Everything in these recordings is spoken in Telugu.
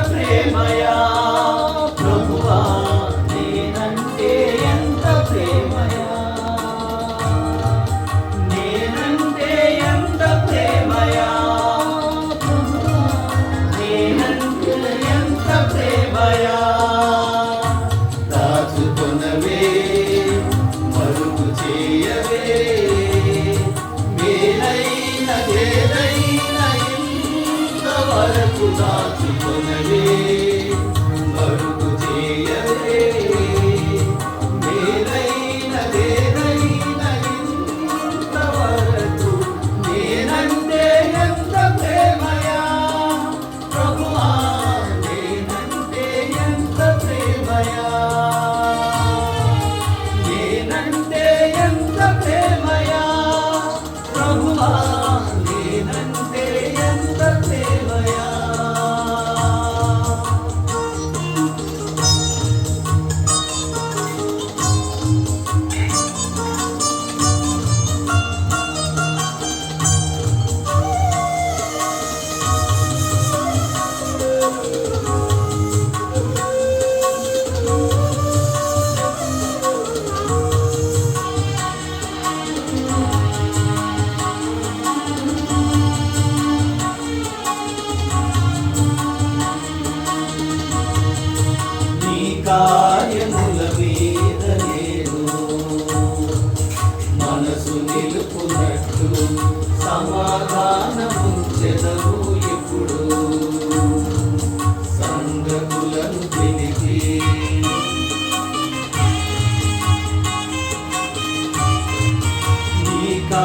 ప్రేమయా? Suda Tripurari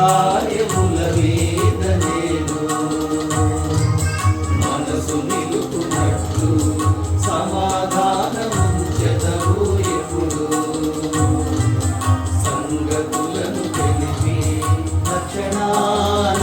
కార్యముల మీద నేను మనసు నిలుపునట్లు సంగతులను తెలిపి లక్షణాలు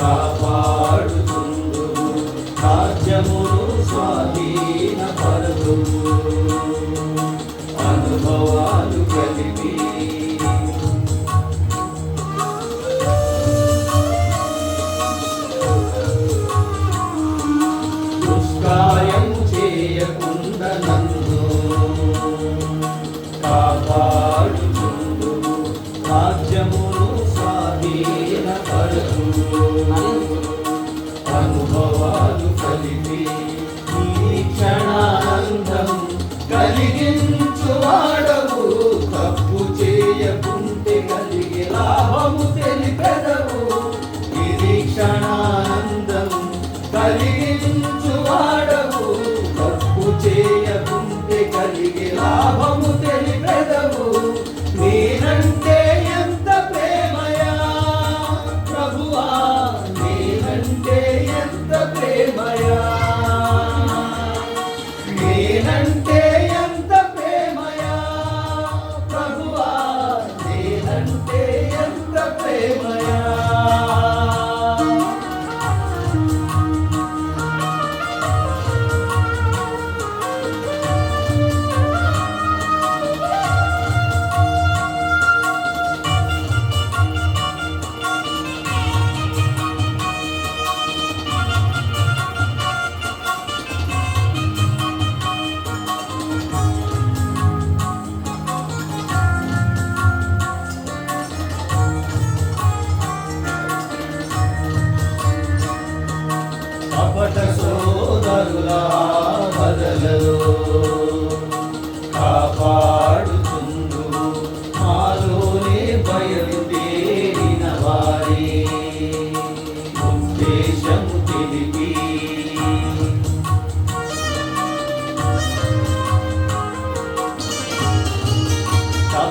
Baba. అనుభవాలు కలిపి ఈ క్షణానందం కలిగించువాడవు. తప్పు చేయకుంటే కలిగి లాభము తెలిపెదవు. ఇది క్షణానందం కలిగించువాడు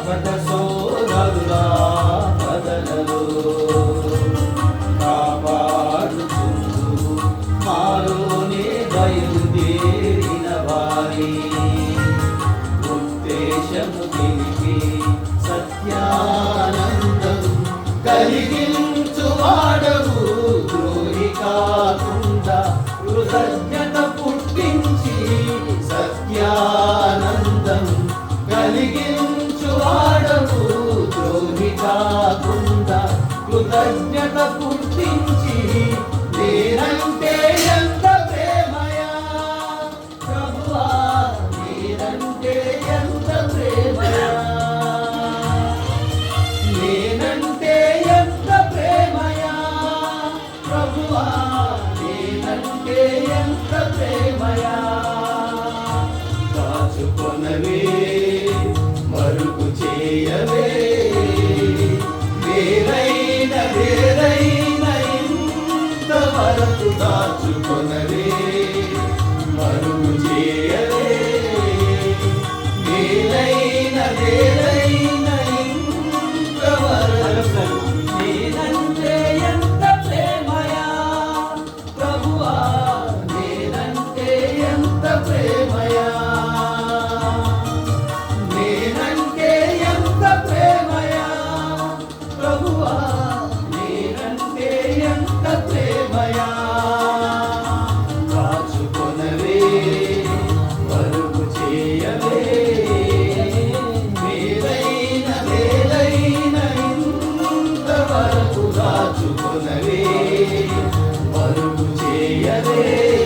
Father, Son, కాకుండా కృతజ్ఞత పుట్టించి నేనంటే ఎంత ప్రేమయా? ప్రభువా నేనంటే ఎంత ప్రేమయా? నేనంటే ఎంత ప్రేమయా? ప్రభువా నేనంటే ఎంత ప్రేమయా? కాచుకొనవే ఇంతవరకు Hare.